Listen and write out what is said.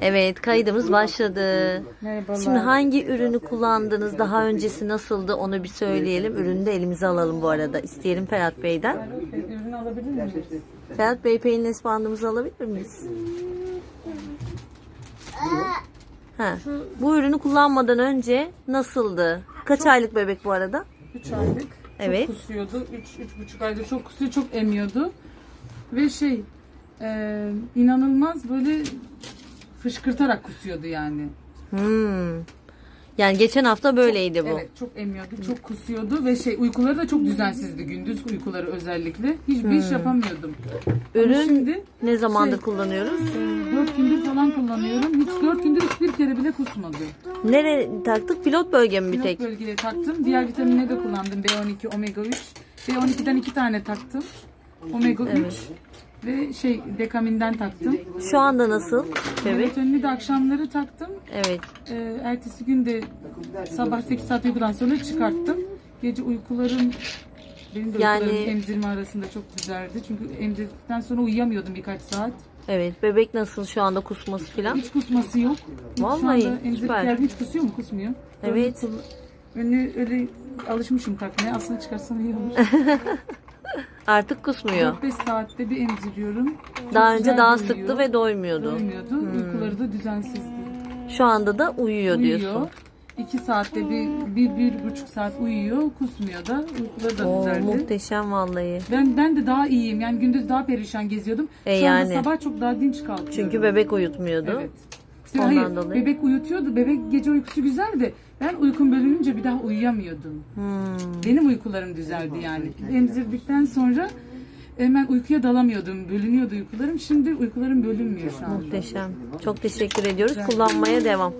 Evet kaydımız başladı. Merhabalar. Şimdi hangi ürünü kullandınız? Daha öncesi nasıldı? Onu bir söyleyelim. Ürünü de elimize alalım bu arada. İsteyelim Ferhat Bey'den. Ürünü alabilir miyiz? Ferhat Bey peynir bandımızı alabilir miyiz? Ha. Bu ürünü kullanmadan önce nasıldı? Kaç aylık bebek bu arada? 3 aylık. Evet. Çok kusuyordu. 3 3,5 aydır çok kusuyor, çok emiyordu. Ve şey e, inanılmaz böyle fışkırtarak kusuyordu yani. Hmm. Yani geçen hafta böyleydi bu. Evet çok emiyordu, çok kusuyordu ve şey uykuları da çok düzensizdi gündüz uykuları özellikle. Hiçbir iş yapamıyordum. Hmm. Ürün şimdi ne zamandır şey- kullanıyoruz? 4 gündür falan kullanıyorum. Hiç 4 gündür hiçbir kere bile kusmadı. Nereye taktık? Pilot bölge mi bir Pilot tek? bölgeye taktım. Diğer vitamine de kullandım. B12, omega 3. B12'den 2 tane taktım. Omega 3 ve şey dekaminden taktım. Şu anda nasıl bebek? Melatonini de akşamları taktım. Evet. Ee, ertesi gün de sabah 8 saat uykudan sonra çıkarttım. Gece uykularım benim de Yani- uykularım emzirme arasında çok güzeldi. Çünkü emzirdikten sonra uyuyamıyordum birkaç saat. Evet. Bebek nasıl şu anda kusması falan? Hiç kusması yok. Vallahi, şu anda süper. Hiç kusuyor mu? Kusmuyor. Evet. Önü öyle alışmışım takmaya. Aslında çıkarsam iyi olur. Artık kusmuyor. 4-5 saatte bir emziriyorum. Çok Daha önce güzel daha doyuyor. sıktı ve doymuyordu. Doymuyordu. Uykuları da düzensizdi. Şu anda da uyuyor diyorsun. Uyuyor. 2 saatte bir, bir, bir buçuk saat uyuyor. Kusmuyor da. Uykuları da Oo, düzeldi. muhteşem vallahi. Ben ben de daha iyiyim. Yani gündüz daha perişan geziyordum. E Şu anda yani. sabah çok daha dinç kalkıyorum. Çünkü bebek uyutmuyordu. Evet. Ondan hayır, dolayı. bebek uyutuyordu. Bebek gece uykusu güzeldi. Ben uykum bölününce bir daha uyuyamıyordum. Hmm. Benim uykularım düzeldi yani. Emzirdikten sonra hemen uykuya dalamıyordum. Bölünüyordu uykularım. Şimdi uykularım bölünmüyor şu an. Muhteşem. Çok teşekkür ediyoruz. Kullanmaya devam.